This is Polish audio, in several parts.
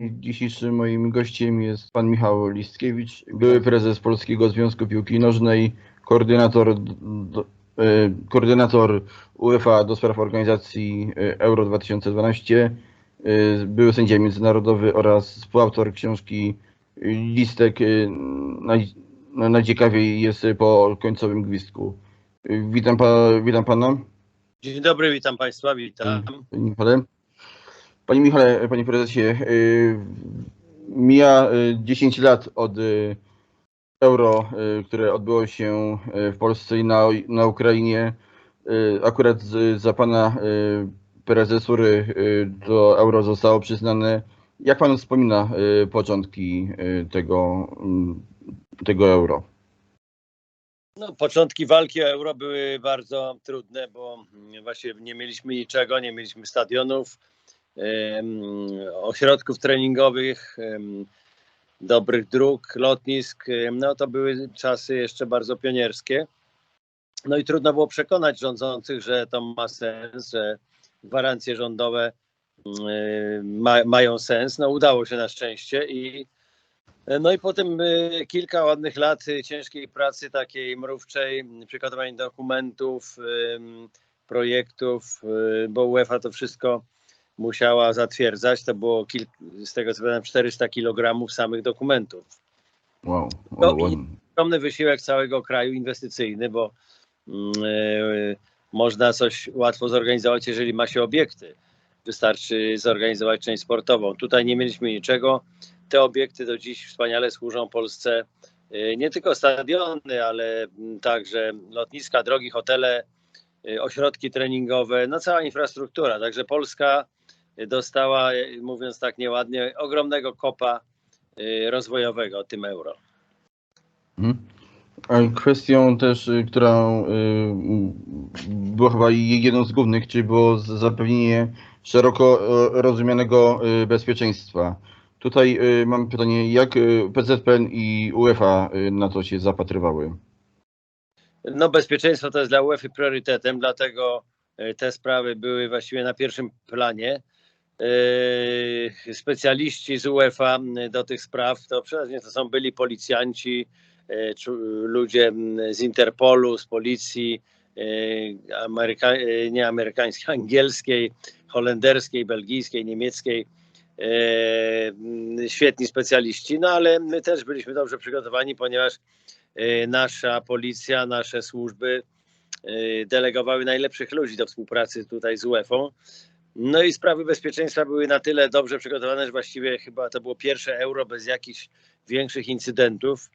Dzisiejszym moim gościem jest pan Michał Listkiewicz, były prezes Polskiego Związku Piłki Nożnej, koordynator, d- d- e, koordynator UEFA do spraw organizacji e, Euro 2012, e, były sędzia międzynarodowy oraz współautor książki Listek no, najciekawiej jest po końcowym gwizdku. Witam, pa, witam pana. Dzień dobry, witam Państwa, witam. Panie. Panie Michale, panie prezesie, y, mija y, 10 lat od y, euro, y, które odbyło się y, w Polsce i na, na Ukrainie. Y, Akurat za pana y, prezesury y, to euro zostało przyznane. Jak pan wspomina y, początki y, tego, y, tego euro? No, początki walki o euro były bardzo trudne, bo właśnie nie mieliśmy niczego, nie mieliśmy stadionów, ośrodków treningowych, dobrych dróg, lotnisk. No to były czasy jeszcze bardzo pionierskie. No i trudno było przekonać rządzących, że to ma sens, że gwarancje rządowe ma, mają sens. No udało się na szczęście i No i potem y, kilka ładnych lat ciężkiej pracy, takiej mrówczej, m, przygotowania dokumentów, projektów, y, bo UEFA to wszystko musiała zatwierdzać. To było kilk, z tego co pamiętam 400 kg samych dokumentów. Wow. Wow, i- Ogromny wysiłek całego kraju inwestycyjny, bo mm, y, można coś łatwo zorganizować, jeżeli ma się obiekty. Wystarczy zorganizować część sportową. Tutaj nie mieliśmy niczego. Te obiekty do dziś wspaniale służą Polsce. Y, Nie tylko stadiony, ale mm, także lotniska, drogi, hotele, y, ośrodki treningowe, no cała infrastruktura. Także Polska dostała, y, mówiąc tak nieładnie, ogromnego kopa y, rozwojowego tym euro. A Kwestią też, y, która y, była chyba jedną z głównych, czyli było zapewnienie szeroko y, rozumianego y, bezpieczeństwa. Tutaj mam pytanie, jak PZPN i UEFA na to się zapatrywały? No, bezpieczeństwo to jest dla UEFA priorytetem, dlatego e, te sprawy były właściwie na pierwszym planie. E, Specjaliści z UEFA do tych spraw to przeważnie to są byli policjanci, e, ludzie z Interpolu, z policji, e, Ameryka, nie amerykańskiej, angielskiej, holenderskiej, belgijskiej, niemieckiej. Świetni specjaliści, no ale my też byliśmy dobrze przygotowani, ponieważ nasza policja, nasze służby delegowały najlepszych ludzi do współpracy tutaj z UEFA. No i sprawy bezpieczeństwa były na tyle dobrze przygotowane, że właściwie chyba to było pierwsze euro bez jakichś większych incydentów,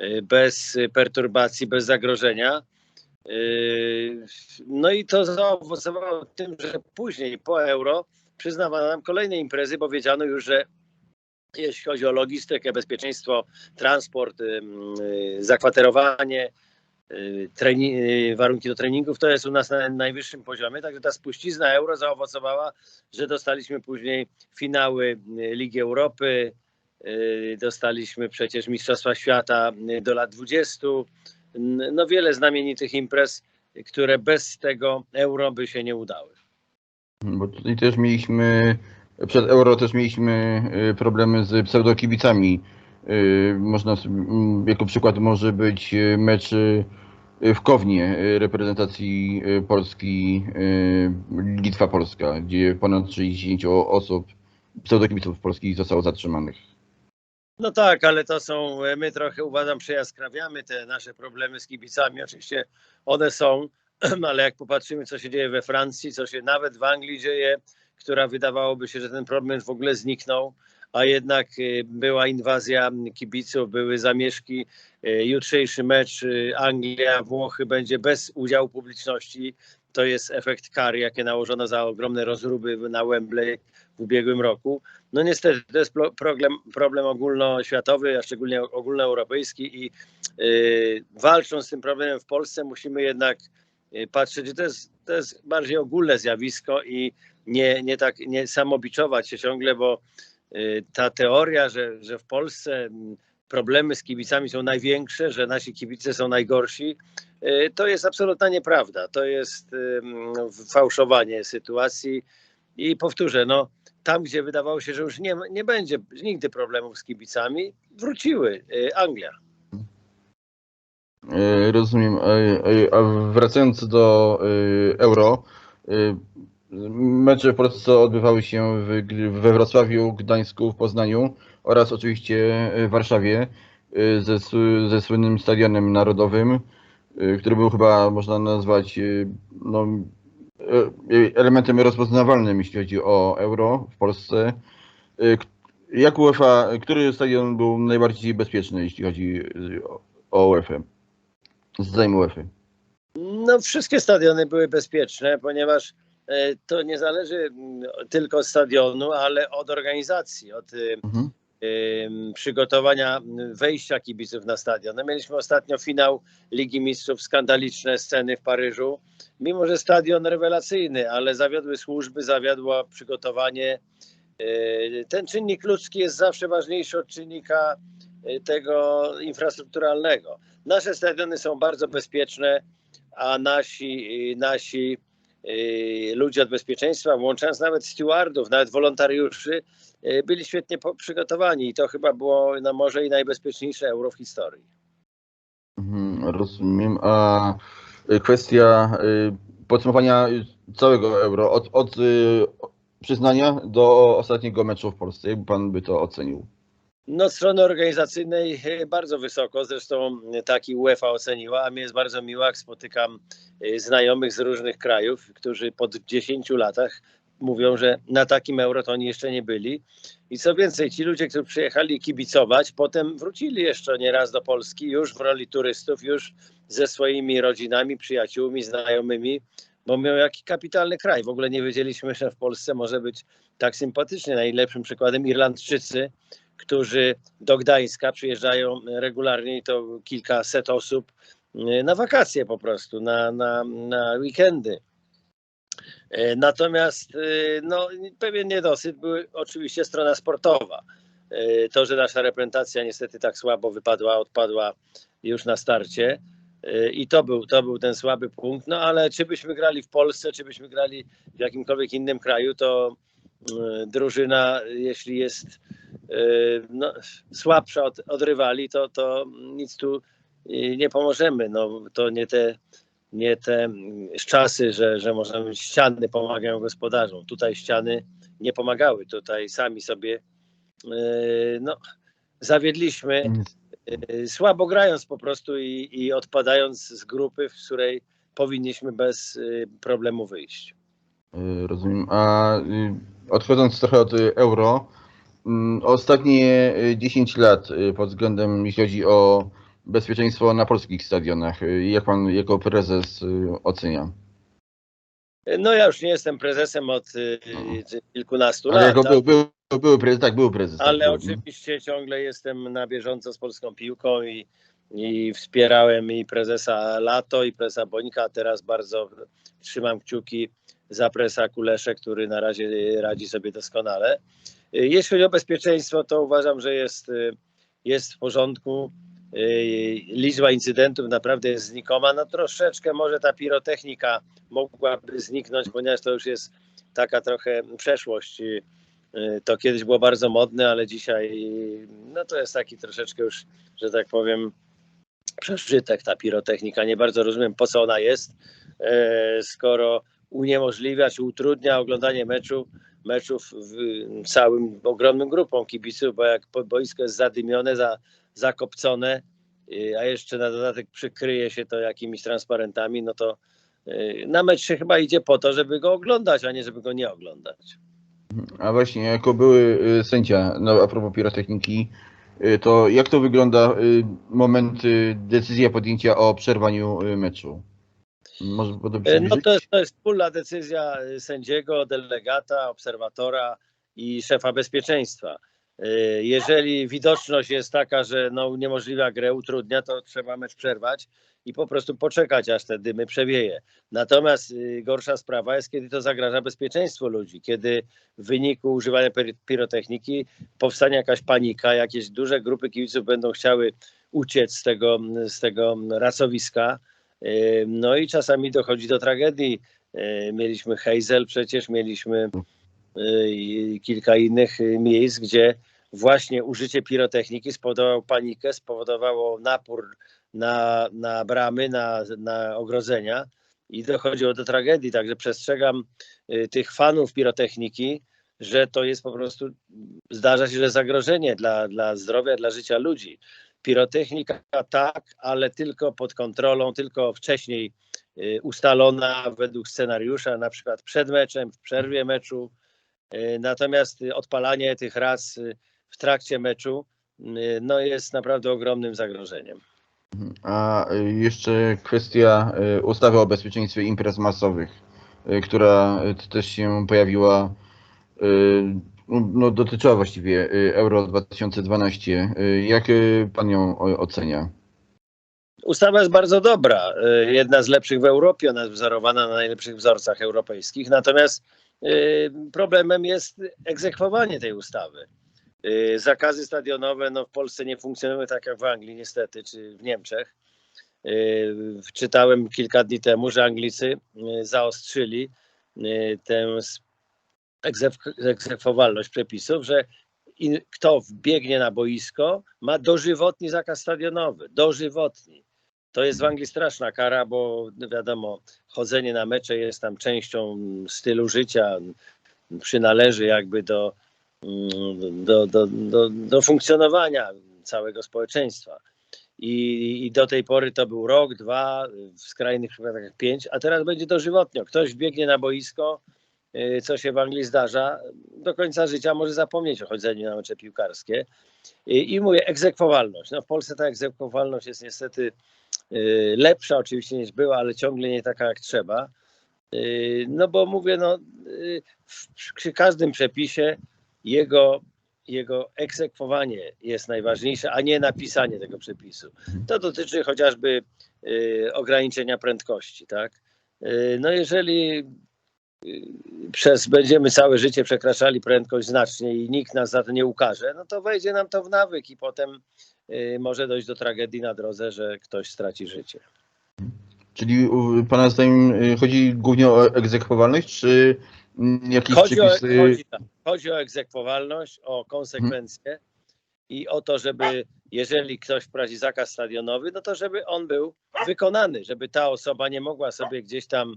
y, bez perturbacji, bez zagrożenia. Y, No i to zaowocowało tym, że później po euro przyznawano nam kolejne imprezy, bo wiedziano już, że jeśli chodzi o logistykę, bezpieczeństwo, transport, zakwaterowanie, warunki do treningów, to jest u nas na najwyższym poziomie. Także ta spuścizna euro zaowocowała, że dostaliśmy później finały y, Ligi Europy, y, dostaliśmy przecież Mistrzostwa Świata y, do lat 20. N- No wiele znamienitych imprez, które bez tego euro by się nie udały. Bo tutaj też mieliśmy, przed euro też mieliśmy y, problemy z pseudokibicami. Y, Można, jako przykład może być y, mecz y, w Kownie y, reprezentacji y, Polski, y, Litwa-Polska, gdzie ponad 60 osób, pseudokibiców polskich zostało zatrzymanych. No tak, ale to są, my trochę uważam, przejaskrawiamy te nasze problemy z kibicami. Oczywiście one są, ale jak popatrzymy, co się dzieje we Francji, co się nawet w Anglii dzieje, która wydawałoby się, że ten problem w ogóle zniknął, a jednak y, była inwazja kibiców, były zamieszki. Y, Jutrzejszy mecz y, Anglia-Włochy będzie bez udziału publiczności. To jest efekt kary, jakie nałożono za ogromne rozruby na Wembley w ubiegłym roku. No niestety, to jest pro- problem, problem ogólnoświatowy, a szczególnie ogólnoeuropejski i y, walcząc z tym problemem w Polsce musimy jednak patrzeć, że to jest, to jest bardziej ogólne zjawisko i nie, nie tak nie samobiczować się ciągle, bo ta teoria, że, że w Polsce problemy z kibicami są największe, że nasi kibice są najgorsi, y, to jest absolutna nieprawda. To jest ym, fałszowanie sytuacji i powtórzę, no tam, gdzie wydawało się, że już nie, nie będzie nigdy problemów z kibicami, wróciły. Y, Anglia. Rozumiem. A wracając do euro, mecze w Polsce odbywały się w, we Wrocławiu, Gdańsku, w Poznaniu oraz oczywiście e, w Warszawie e, ze, ze słynnym stadionem narodowym, e, który był chyba można nazwać no, elementem rozpoznawalnym, jeśli chodzi o euro w Polsce. Jak UEFA, który stadion był najbardziej bezpieczny, jeśli chodzi o- UEFA? Z zajmu UEFA. No, wszystkie stadiony były bezpieczne, ponieważ to nie zależy mm, tylko od stadionu, ale od organizacji, od y, Mhm. ym, przygotowania wejścia kibiców na stadion. No, mieliśmy ostatnio finał Ligi Mistrzów, skandaliczne sceny w Paryżu. Mimo, że stadion rewelacyjny, ale zawiodły służby, zawiodło przygotowanie. Yy, Ten czynnik ludzki jest zawsze ważniejszy od czynnika yy, tego infrastrukturalnego. Nasze stadiony są bardzo bezpieczne, a nasi, yy, nasi yy, ludzie od bezpieczeństwa, włączając nawet stewardów, nawet wolontariuszy, yy, byli świetnie przygotowani i to chyba było no, może i najbezpieczniejsze euro w historii. Mhm, rozumiem. A y, kwestia y, podsumowania y, całego euro od, od y, przyznania do ostatniego meczu w Polsce, jakby pan by to ocenił? No, strony organizacyjnej bardzo wysoko, zresztą taki UEFA oceniła, a mi jest bardzo miło, jak spotykam e, znajomych z różnych krajów, którzy po 10 latach mówią, że na takim euro to oni jeszcze nie byli. I co więcej, ci ludzie, którzy przyjechali kibicować, potem wrócili jeszcze nie raz do Polski, już w roli turystów, już ze swoimi rodzinami, przyjaciółmi, znajomymi, bo miał jaki kapitalny kraj. W ogóle nie wiedzieliśmy, że w Polsce może być tak sympatycznie. Najlepszym przykładem Irlandczycy, którzy do Gdańska przyjeżdżają regularnie i to kilkaset osób e, na wakacje po prostu, na, na, na weekendy. E, Natomiast e, no, pewien niedosyt był oczywiście strona sportowa. To, że nasza reprezentacja niestety tak słabo wypadła, odpadła już na starcie. I to był, to był ten słaby punkt. No ale czy byśmy grali w Polsce, czy byśmy grali w jakimkolwiek innym kraju, to drużyna, jeśli jest no, słabsza od, od rywali, to, to nic tu e, nie pomożemy. No, to nie te, nie te czasy, że, że możemy ściany pomagają gospodarzom. Tutaj ściany nie pomagały. Tutaj sami sobie e, no, zawiedliśmy, słabo grając po prostu i, i odpadając z grupy, w której powinniśmy bez problemu wyjść. Y, Rozumiem. A y, odchodząc trochę od y, euro, ostatnie y, 10 lat y, pod względem, jeśli chodzi o bezpieczeństwo na polskich stadionach, y, jak pan jako prezes y, ocenia? No ja już nie jestem prezesem od y, kilkunastu Ale lat. jako tak? był, był, był prezes, tak, był prezes. Ale tak, był. oczywiście ciągle jestem na bieżąco z polską piłką i, i wspierałem i prezesa Lato, i prezesa Bonika. Teraz bardzo trzymam kciuki za prezesa Kulesze, który na razie radzi sobie doskonale. Jeśli chodzi o bezpieczeństwo, to uważam, że jest, jest w porządku. Liczba incydentów naprawdę jest znikoma. No troszeczkę może ta pirotechnika mogłaby zniknąć, ponieważ to już jest taka trochę przeszłość. To kiedyś było bardzo modne, ale dzisiaj no to jest taki troszeczkę już, że tak powiem, przeżytek ta pirotechnika. Nie bardzo rozumiem, po co ona jest, e, skoro uniemożliwia czy utrudnia oglądanie meczu, meczów w całym ogromnym grupom kibiców, bo jak boisko jest zadymione, za, zakopcone, y, a jeszcze na dodatek przykryje się to jakimiś transparentami, no to y, na mecz się chyba idzie po to, żeby go oglądać, a nie żeby go nie oglądać. A właśnie, jako były y, sędzia, no a propos pirotechniki, to jak to wygląda moment, decyzja podjęcia o przerwaniu meczu? Może E, No to jest, to jest wspólna decyzja e, sędziego, delegata, obserwatora i szefa bezpieczeństwa. E, Jeżeli widoczność jest taka, że no uniemożliwia grę, utrudnia, to trzeba mecz przerwać i po prostu poczekać, aż te dymy przewieje. Natomiast y, gorsza sprawa jest, kiedy to zagraża bezpieczeństwu ludzi, kiedy w wyniku używania pir- pirotechniki powstanie jakaś panika, jakieś duże grupy kibiców będą chciały uciec z tego, z tego racowiska, No i czasami dochodzi do tragedii. Yy, Mieliśmy Hazel, przecież mieliśmy y, i kilka innych y, miejsc, gdzie właśnie użycie pirotechniki spowodowało panikę, spowodowało napór na, na bramy, na, na ogrodzenia i dochodziło do tragedii. Także przestrzegam y, tych fanów pirotechniki, że to jest po prostu, zdarza się, że zagrożenie dla, dla zdrowia, dla życia ludzi. Pirotechnika tak, ale tylko pod kontrolą, tylko wcześniej y, ustalona według scenariusza, na przykład przed meczem, w przerwie meczu. Y, Natomiast odpalanie tych raz y, w trakcie meczu no jest naprawdę ogromnym zagrożeniem. A y, jeszcze kwestia ustawy o bezpieczeństwie imprez masowych, która też się pojawiła, no, dotyczyła właściwie y, Euro 2012. Y, Jak y, pan ją ocenia? Ustawa jest bardzo dobra, jedna z lepszych w Europie, ona jest wzorowana na najlepszych wzorcach europejskich, natomiast problemem jest egzekwowanie tej ustawy. Zakazy stadionowe no, w Polsce nie funkcjonują tak jak w Anglii niestety, czy w Niemczech. Czytałem kilka dni temu, że Anglicy zaostrzyli tę egzekwowalność przepisów, że i kto wbiegnie na boisko, ma dożywotni zakaz stadionowy. Dożywotni. To jest w Anglii straszna kara, bo no wiadomo, chodzenie na mecze jest tam częścią stylu życia, przynależy jakby do, mm, do, do, do, do funkcjonowania całego społeczeństwa. I, I do tej pory to był rok, dwa, w skrajnych przypadkach pięć, a teraz będzie dożywotnio. Ktoś biegnie na boisko, co się w Anglii zdarza, do końca życia może zapomnieć o chodzeniu na mecze piłkarskie. I, mówię, egzekwowalność. No w Polsce ta egzekwowalność jest niestety y, lepsza oczywiście niż była, ale ciągle nie taka jak trzeba. Y, No bo mówię, no y, przy każdym przepisie jego, jego egzekwowanie jest najważniejsze, a nie napisanie tego przepisu. To dotyczy chociażby y, ograniczenia prędkości, tak? Y, No jeżeli y, przez będziemy całe życie przekraczali prędkość znacznie i nikt nas za to nie ukaże, no to wejdzie nam to w nawyk i potem y, może dojść do tragedii na drodze, że ktoś straci życie. Czyli pana zdaniem y, chodzi głównie o egzekwowalność, czy jakieś Chodzi o, przepisy? chodzi, chodzi o egzekwowalność, o konsekwencje i o to, żeby jeżeli ktoś wprowadzi zakaz stadionowy, no to żeby on był wykonany, żeby ta osoba nie mogła sobie gdzieś tam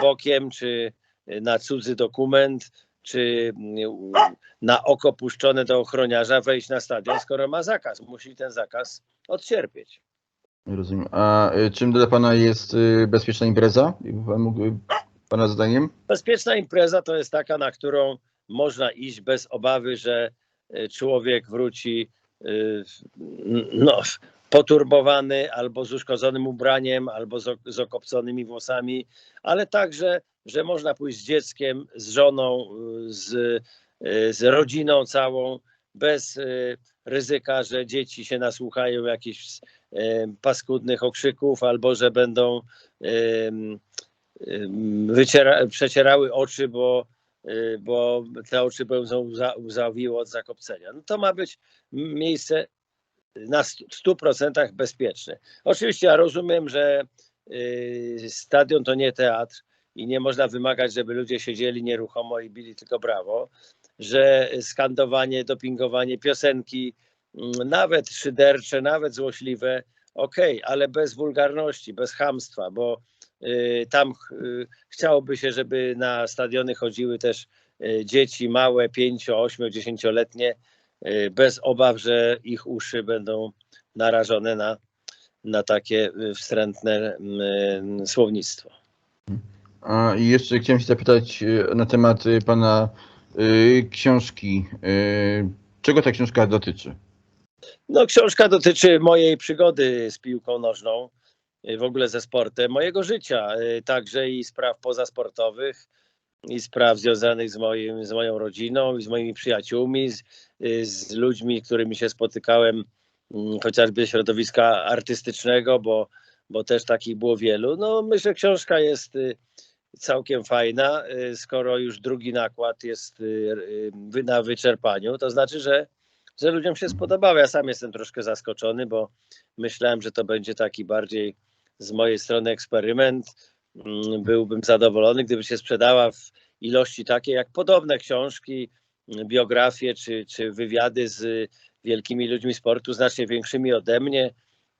bokiem, czy y, na cudzy dokument, czy y, na oko puszczone do ochroniarza wejść na stadion, skoro ma zakaz. Musi ten zakaz odcierpieć. Rozumiem. A y, czym dla pana jest y, bezpieczna impreza? Y, pana zdaniem? Bezpieczna impreza to jest taka, na którą można iść bez obawy, że y, człowiek wróci y, no, poturbowany albo z uszkodzonym ubraniem, albo z, ok- z okopconymi włosami, ale także, że można pójść z dzieckiem, z żoną, y, z, y, z rodziną całą, bez y, ryzyka, że dzieci się nasłuchają jakichś paskudnych okrzyków, albo że będą wyciera, przecierały oczy, bo, bo te oczy będą łza- łzawiły od zakopcenia. No to ma być miejsce na stu- 100% bezpieczne. Oczywiście ja rozumiem, że y, stadion to nie teatr i nie można wymagać, żeby ludzie siedzieli nieruchomo i bili tylko brawo, że skandowanie, dopingowanie, piosenki, mm, nawet szydercze, nawet złośliwe, okej, ale bez wulgarności, bez chamstwa, bo y, tam y, chciałoby się, żeby na stadiony chodziły też dzieci małe, 5, 8, 10-letnie, y, bez obaw, że ich uszy będą narażone na, na takie y, wstrętne y, słownictwo. A i jeszcze chciałem się zapytać y, na temat y, pana y, książki. Y, Czego ta książka dotyczy? No, książka dotyczy mojej przygody z piłką nożną, y, w ogóle ze sportem, mojego życia, y, także i spraw pozasportowych, i spraw związanych z, moim, z moją rodziną, i z moimi przyjaciółmi, z, z ludźmi, którymi się spotykałem, mm, chociażby środowiska artystycznego, bo, bo też takich było wielu. No, myślę, że książka jest y, całkiem fajna, y, skoro już drugi nakład jest y, na wyczerpaniu, to znaczy, że że ludziom się spodobało. Ja sam jestem troszkę zaskoczony, bo myślałem, że to będzie taki bardziej z mojej strony eksperyment. Mm, Byłbym zadowolony, gdyby się sprzedała w ilości takie jak podobne książki, biografie czy, czy wywiady z wielkimi ludźmi sportu, znacznie większymi ode mnie,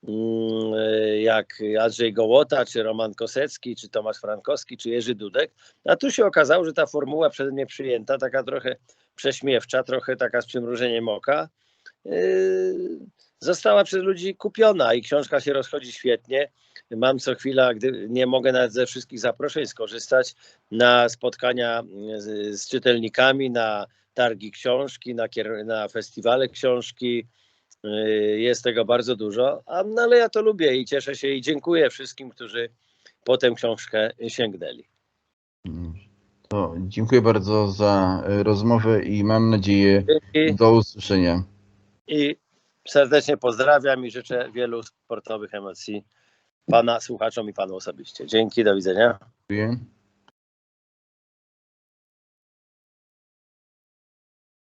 mm, jak Andrzej Gołota, czy Roman Kosecki, czy Tomasz Frankowski, czy Jerzy Dudek. A tu się okazało, że ta formuła przeze mnie przyjęta, taka trochę prześmiewcza, trochę taka z przymrużeniem oka, yy, została przez ludzi kupiona i książka się rozchodzi świetnie. Mam co chwila, gdy nie mogę nawet ze wszystkich zaproszeń skorzystać, na spotkania z, z czytelnikami, na targi książki, na, na festiwale książki. Yy, Jest tego bardzo dużo, a, no, ale ja to lubię i cieszę się i dziękuję wszystkim, którzy po tę książkę sięgnęli. To dziękuję bardzo za e, rozmowę i mam nadzieję do usłyszenia. I serdecznie pozdrawiam i życzę wielu sportowych emocji Pana słuchaczom i Panu osobiście. Dzięki, do widzenia. Dziękuję.